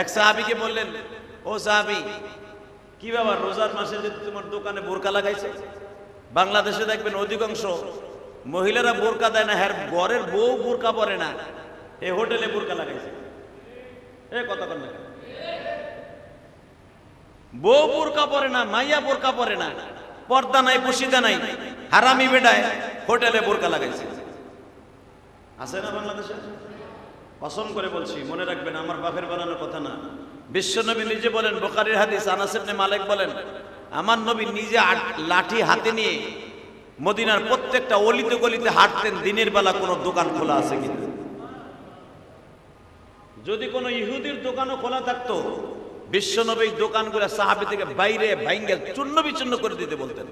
এক সাহাবিকে বললেন, ও সাহাবি, কি ব্যাপার? রোজার মাসে যদি তোমার দোকানে বোরকা লাগাইছে? বাংলাদেশে দেখবেন অধিকাংশ মহিলারা বোরকা দেয় না, হ্যার ঘরের বউ বোরকা পরে না এই হোটেলে বোরকা লাগাইছে। এ কথা কন? বউ বোরকা পরে না, মাইয়া বোরকা পরে না, পর্দা নাই, পুশিদা নাই, হারামি বেডায় হোটেলে বোরকা লাগাইছে। আছে না বাংলাদেশে? পছন্দ করে বলছি, মনে রাখবেন আমার বাপের বানানোর কথা না। বিশ্বনবী নিজে বলেন বোকারির হাদিস, আনাস ইবনে মালিক বলেন, আমার নবী নিজে লাঠি হাতে নিয়ে মদিনার প্রত্যেকটা অলিতে গলিতে হাঁটতেন, দিনের বেলা কোনো দোকান খোলা আছে কিনা? যদি কোনো ইহুদির দোকানও খোলা থাকতো, বিশ্বনবী দোকানগুলো সাহাবি থেকে বাইরে ভাইঙ্গেল চূর্ণ বিচূর্ণ করে দিতে বলতেন।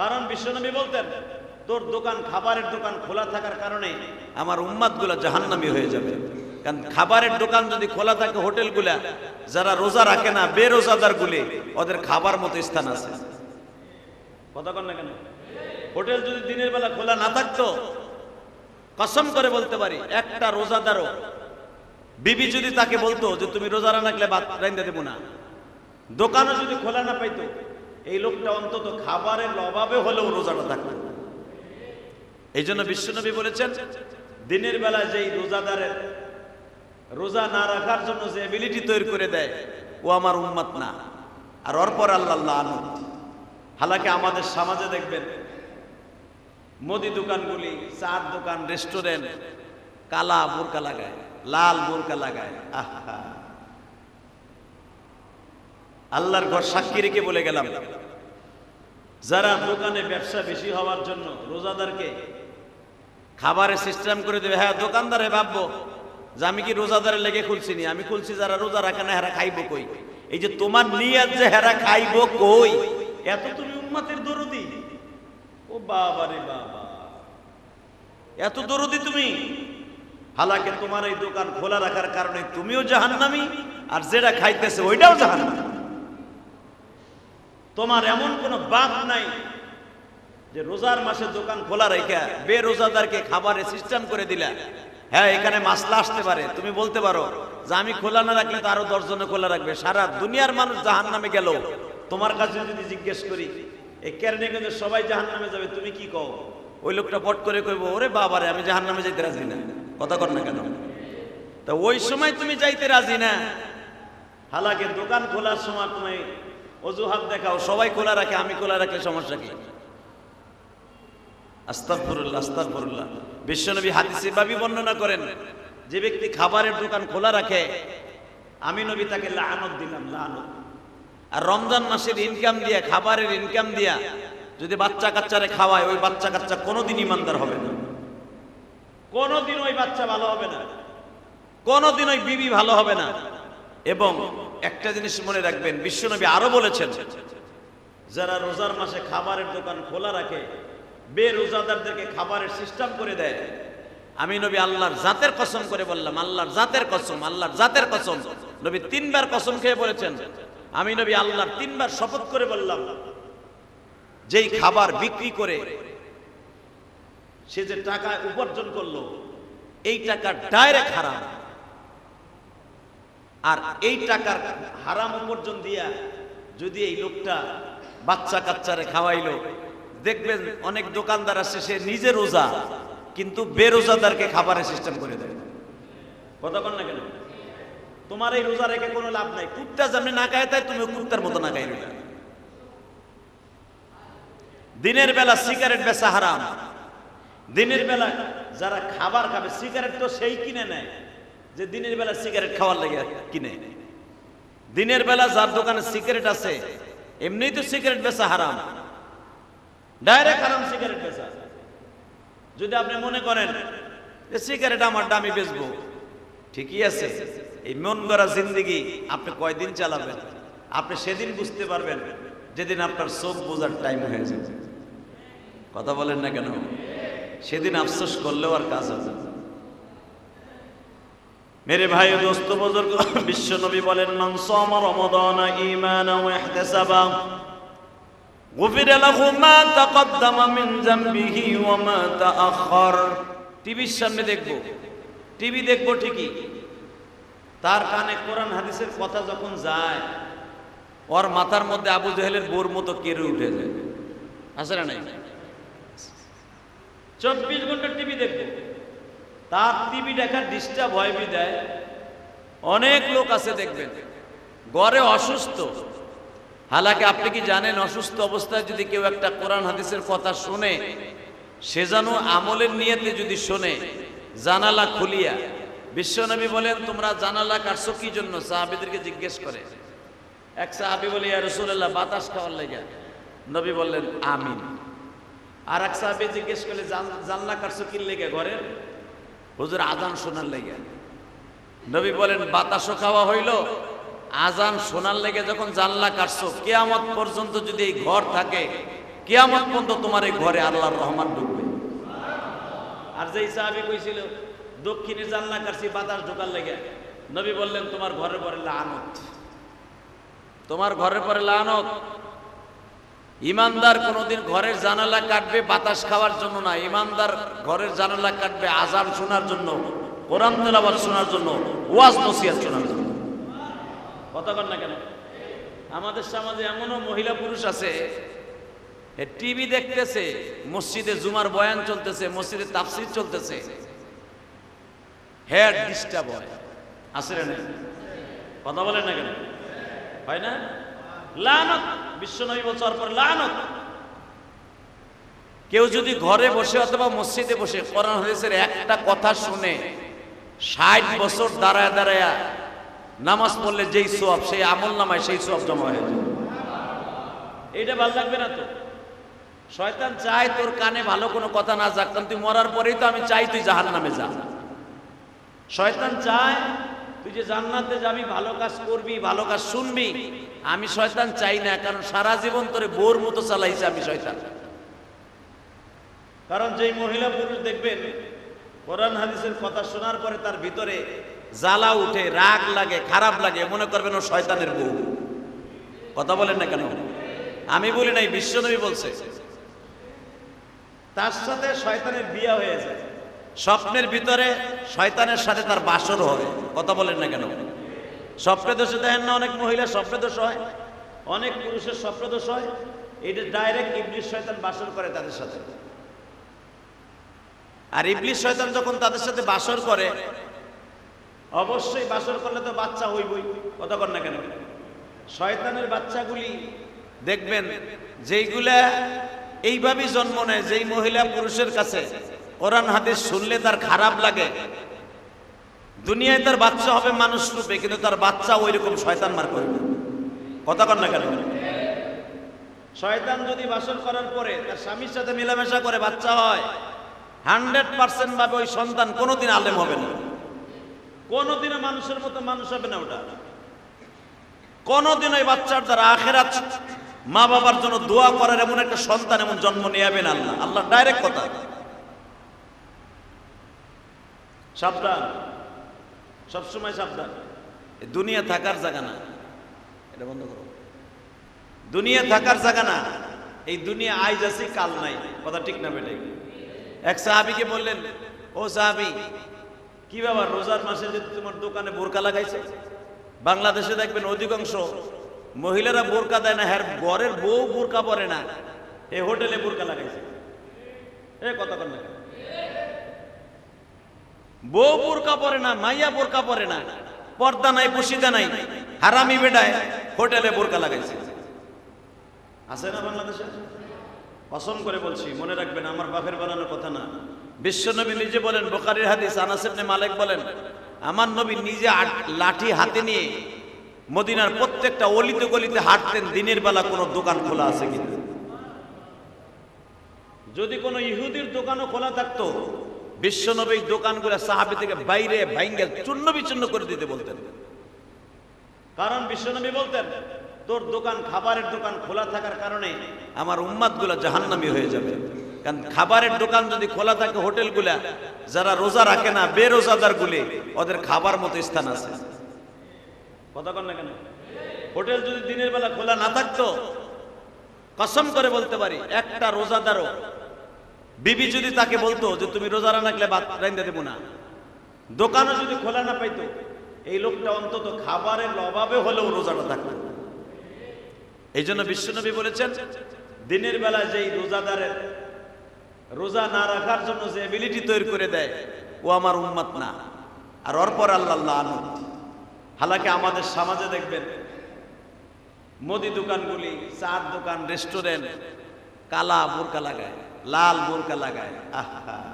কারণ বিশ্বনবী বলতেন তোর দোকান, খাবারের দোকান খোলা থাকার কারণে আমার উম্মাদগুলা জাহান্নামি হয়ে যাবে। কারণ খাবারের দোকান যদি খোলা থাকে হোটেলগুলা, যারা রোজা রাখে না বেরোজাদার গুলি ওদের খাবার মতো স্থান আছে। কথা কন না কেন? হোটেল যদি দিনের বেলা খোলা না থাকতো, কসম করে বলতে পারি, একটা রোজাদারও, বিবি যদি তাকে বলতো যে, তুমি রোজা না রাখলে ভাত রাইন্দা দেবো না। দোকানও যদি খোলা না পাইতো, এই লোকটা অন্তত খাবারের অভাবে হলেও রোজাটা থাকতো। এই জন্য বিশ্বনবী বলেছেন, দিনের বেলা যেই রোজাদারের রোজা না রাখার জন্য যে এবিলিটি তৈরি করে দেয়, ও আমার উম্মত না। আর অরপর আল্লাহ আনুত হালাকি আমাদের সমাজে দেখবেন, মুদি দোকানগুলি, চার দোকান, রেস্টুরেন্ট, কালা বোরকা লাগায়, লাল বোরকা লাগায়। আহা। আল্লাহর ঘর সাক্ষী রেখে বলে গেলাম, যারা দোকানে ব্যবসা বেশি হওয়ার জন্য রোজাদারকে খাবারের সিস্টেম করে দেবে হ্যাঁ দোকানদারে ভাববো যে আমি কি রোজাদারে লেগে খুলছি নি আমি খুলছি যারা রোজা রাখে না, হেরা খাইবো কই? এই যে তোমার নিয়াত যে হেরা খাইবো কই? এত তুমি উম্মাতের দরদি। ও বাবা রে বাবা। এত দরদি তুমি। হালাকে তোমার এই দোকান খোলা রাখার কারণে তুমিও জাহান্নামি, আর যেটা খাইতেছে ওইটাও জাহান্নামি। তোমার এমন কোনো বাপ নাই যে রোজার মাসে দোকান খোলা রেখে বে রোজাদারকে খাবারের সিস্টেম করে দিলা। হ্যাঁ এখানে মাসলা আসতে পারে। তুমি বলতে পারো যে আমি খোলা না রাখলে তো আরও দশজনে খোলা রাখবে। সারা দুনিয়ার মানুষ জাহান নামে গেল। তোমার কাছে যদি জিজ্ঞেস করি এই কেরানীগঞ্জে সবাই জাহান নামে যাবে, তুমি কি কও? ওই লোকটা পট করে কইবো, ওরে বাবারে, আমি জাহান নামে যাইতে রাজি না। কথা কর না কেন? তা ওই সময় তুমি যাইতে রাজি না। হালাকে দোকান খোলার সময় তুমি অজুহাত দেখাও, সবাই খোলা রাখে, আমি খোলা রাখলে সমস্যা কি? আস্তাগফিরুল্লাহ আস্তাগফিরুল্লাহ। বিশ্বনবী হাদিসে বাবি বর্ণনা করেন, যে ব্যক্তি খাবারের দোকান খোলা রাখে, আমি নবী তাকে লানত দিলাম, লানত। আর রমজান মাসের ইনকাম দিয়া, খাবারের ইনকাম দিয়া, যদি বাচ্চা কাচ্চারে খাওয়ায়, ওই বাচ্চা কাচ্চা কোনোদিন ইমানদার হবে না। কোনোদিন ওই বাচ্চা ভালো হবে না। কোনোদিন ওই বিবি ভালো হবে না। এবং একটা জিনিস মনে রাখবেন, বিশ্বনবী আরও বলেছেন, যারা রোজার মাসে খাবারের দোকান খোলা রাখে বে রোজাদারদেরকে খাবারের সিস্টেম করে দেয়। আমি নবী আল্লাহর জাতের কসম করে বললাম, আল্লাহর জাতের কসম, আল্লাহর জাতের কসম। নবী তিনবার কসম খেয়ে বলেছেন। আমি নবী আল্লাহর তিনবার শপথ করে বললাম, যেই খাবার বিক্রি করে সে যে টাকা উপার্জন করল, এই টাকা ডাইরেক্ট হারাম। আর এই টাকার হারাম উপার্জন দিয়া যদি এই লোকটা বাচ্চা কাচ্চারে খাওয়াইলো দেখবেন অনেক দোকানদার আসছে সে নিজে রোজা, কিন্তু বেরোজাদারকে খাবারের সিস্টেম করে দেয়। কথা বল না কেন? তোমার এই রোজা রেখে কোনো লাভ নাই। কুত্তা যেমনি না খায়, তাই তুমি কুত্তার মতো না খাই রোজা দিনের বেলা সিগারেট বেচা হারাম। দিনের বেলা যারা খাবার খাবে সিগারেট তো সেই কিনে নেয়, যে দিনের বেলা সিগারেট খাওয়ার লাগে কিনে। দিনের বেলা যার দোকানে সিগারেট আছে, এমনিই তো সিগারেট বেচা হারাম। ডাইরেক্ট হারাম সিগারেট বেচা। যদি আপনি মনে করেন যে সিগারেট আমার দামি বেচবো, ঠিকই আছে। এই মন গড়া জিন্দিগি আপনি কয়দিন চালাবেন? আপনি সেদিন বুঝতে পারবেন যেদিন আপনার চোখ বোঝার টাইম হয়ে যাবে। কথা বলেন না কেন? সেদিন আফসোস করলেও আর কাজ হবে মেরে ভাই দোস্ত, বুজুর্গ, বিশ্ব নবী বলেন, মান সামা রমাদান ঈমানা গফির মা তাকদ্দামা মিন জামবিহি ওয়া মা তাআখার টিভির সামনে দেখব। টিভি দেখব ঠিকই। তার কানে কোরআন হাদিসের কথা যখন যায়, ওর মাথার মধ্যে আবু জাহেলের বোর মতো কেড়ে উঠে যায়। আসলে নাই? চব্বিশ ঘণ্টা টিভি দেখবে। তার টিভি দেখার ডিস্টার্ব হয় দেয় অনেক লোক আছে দেখবেন। গড়ে অসুস্থ। হালাকে আপনি কি জানেন অসুস্থ অবস্থায় যদি কেউ একটা কোরআন হাদিসের কথা শুনে, সে যেন আমলের নিয়তে যদি শোনে, জানালা খুলিয়া, বিশ্বনবী বলেন, তোমরা জানালা কাটছো কি জন্য? সাহাবিদেরকে জিজ্ঞেস করে। এক সাহাবি বলে, ইয়া রসুল্লাহ বাতাস খাওয়ার লেগে। নবী বললেন, আমিন। আর এক সাহাবি জিজ্ঞেস করলে, জান- জানলা কাটছো কি লেগে ঘরের? হুজুর, আজান শোনার লেগে। নবী বলেন, বাতাসও খাওয়া হইল আজান শোনার লেগে যখন জানলা কাটছো, কেয়ামত পর্যন্ত যদি এই ঘর থাকে, কেয়ামত পর্যন্ত তোমার এই ঘরে আল্লাহর রহমান ঢুকবে। আর যেই সাহাবি কইছিল, দক্ষিণে জানলা কাটছি, বাতাস ঢোকার লেগে, নবী বললেন, তোমার ঘরের পরে লানত। তোমার ঘরের পরে লানত। ইমানদার কোনোদিন ঘরের জানালা কাটবে বাতাস খাওয়ার জন্য না, ইমানদার ঘরের জানালা কাটবে আজান শোনার জন্য, কোরআন তেলাবাদ শোনার জন্য, ওয়াজ নসিহাত শোনার জন্য। কথা কর না কেন? আমাদের সমাজে এমনও মহিলা পুরুষ আছে টিভি দেখতেছে, মসজিদে জুমার বয়ান চলতেছে, মসজিদে তাফসির চলতেছে। হেয়ার ডিস্টার্ব হয় আছে না কথা বলেন না কেন? হয় না? লানত, বিশ্বনবী বছর পর লানত। কেউ যদি ঘরে বসে অথবা মসজিদে বসে, কোরআন হাদিসের একটা কথা শুনে, ষাট বছর দাঁড়ায় দাঁড়ায় নামাজ পড়লে যেই সোয়াব সেই আমল নামায় সেই সোয়াব জমা হয়ে যায়। এইটা ভালো লাগবে না তো? শয়তান চায় তোর কানে ভালো কোনো কথা না যাক কারণ তুই মরার পরেই তো আমি চাই তুই জাহান নামে যা। শয়তান চায় তুই যে জান্নাতে যাবি ভালো কাজ করবি ভালো কাজ শুনবি। আমি শয়তান চাই না কারণ সারা জীবন তোরে বোর মতো চালাইছে আমি শয়তান। কারণ যেই মহিলা পুরুষ দেখবেন কোরআন হাদিসের কথা শোনার পরে তার ভিতরে জ্বালা উঠে, রাগ লাগে, খারাপ লাগে, মনে করবেন ও শয়তানের বউ। কথা বলেন না কেন? আমি বলি নাই, বিশ্বনবী বলছে। তার সাথে শয়তানের বিয়া হয়ে যায়। স্বপ্নের ভিতরে শয়তানের সাথে তার বাসর হয়। কথা বলেন না কেন? স্বপ্নে দোষে দেখেন না অনেক মহিলা স্বপ্নে দোষ হয়। অনেক পুরুষের স্বপ্ন দোষ হয়। এটা ডাইরেক্ট ইবলিশ শয়তান বাসর করে তাদের সাথে। আর ইবলিশ শয়তান যখন তাদের সাথে বাসর করে অবশ্যই বাসর করলে তো বাচ্চা হইবই। কর না কেন? শয়তানের বাচ্চাগুলি দেখবেন, যেইগুলা এইভাবেই জন্ম নেয়, যেই মহিলা পুরুষের কাছে কোরআন, হাদিস শুনলে তার খারাপ লাগে। দুনিয়ায় তার বাচ্চা হবে মানুষ রূপে, কিন্তু তার বাচ্চা ওই রকম শয়তান মার করবে। কথা না কেন? শয়তান যদি বাসর করার পরে তার স্বামীর সাথে মেলামেশা করে বাচ্চা হয়, হান্ড্রেড পার্সেন্ট ভাবে ওই সন্তান কোনোদিন আলেম হবে না। কোনোদিনও মানুষের মতো মানুষ হবে না ওটা। কোনোদিন ওই বাচ্চার দ্বারা আখেরাত মা বাবার জন্য দোয়া করার এমন একটা সন্তান, এমন জন্ম নেয়াবেন আল্লাহ। আল্লাহ ডাইরেক্ট কথা। সাবধান। সবসময় সাবধান। দুনিয়া থাকার জায়গা না। এটা বন্ধ করো। দুনিয়া থাকার জায়গা না। এই দুনিয়া আইজ আছে, কাল নাই। কথা ঠিক না বেটে? এক সাহাবিকে বললেন, ও সাহাবি কি ব্যাপার? রোজার মাসে যদি তোমার দোকানে বোরকা লাগাইছে? বাংলাদেশে দেখবেন অধিকাংশ মহিলারা বোরকা দেয় না, হ্যার ঘরের বউ বোরকা পরে না এই হোটেলে বোরকা লাগাইছে। এ কথা বউ বোরকা পরে না, মাইয়া বোরকা পরে না, পর্দা নাই, পুশিদা নাই, হারামি বেডায় হোটেলে বোরকা লাগাইছে। আছে না বাংলাদেশে? পছন্দ করে বলছি, মনে রাখবেন, আমার বাপের বানানোর কথা না। বিশ্বনবী নিজে বলেন বোকারির হাদিস, আনাস ইবনে মালিক বলেন, আমার নবী নিজে লাঠি হাতে নিয়ে মদিনার প্রত্যেকটা অলিতে গলিতে হাঁটতেন, দিনের বেলা কোনো দোকান খোলা আছে কিনা? যদি কোনো ইহুদির দোকানও খোলা থাকতো, বিশ্বনবী দোকানগুলো সাহাবি থেকে বাইরে ভাইঙ্গেল চূর্ণ বিচূর্ণ করে দিতে বলতেন। কারণ বিশ্বনবী বলতেন, তোর দোকান, খাবারের দোকান খোলা থাকার কারণে আমার উম্মাদগুলা জাহান্নামি হয়ে যাবে। কারণ খাবারের দোকান যদি খোলা থাকে হোটেলগুলা, যারা রোজা রাখে না বেরোজাদার গুলি ওদের খাবার মতো স্থান আছে। কথা কন না কেন? হোটেল যদি দিনের বেলা খোলা না থাকতো, কসম করে বলতে পারি, একটা রোজাদারও, বিবি যদি তাকে বলতো যে তুমি রোজা না রাখলে ভাত রাইন্দা দেবো না, দোকানও যদি খোলা না পাইতো, এই লোকটা অন্তত খাবারের অভাবে হলেও রোজাটা থাকতো। এই জন্য বিশ্বনবী বলেছেন, দিনের বেলা যেই রোজাদারের রোজা না রাখার জন্য যে এবিলিটি তৈরি করে দেয়, ও আমার উন্মত না। আর অরপর আল্লাহ আল্লাহ আনুন হালাকি আমাদের সমাজে দেখবেন, মুদি দোকানগুলি, চার দোকান রেস্টুরেন্ট কালা বোরকা লাগায়, লাল বোরকা লাগায়। আহা।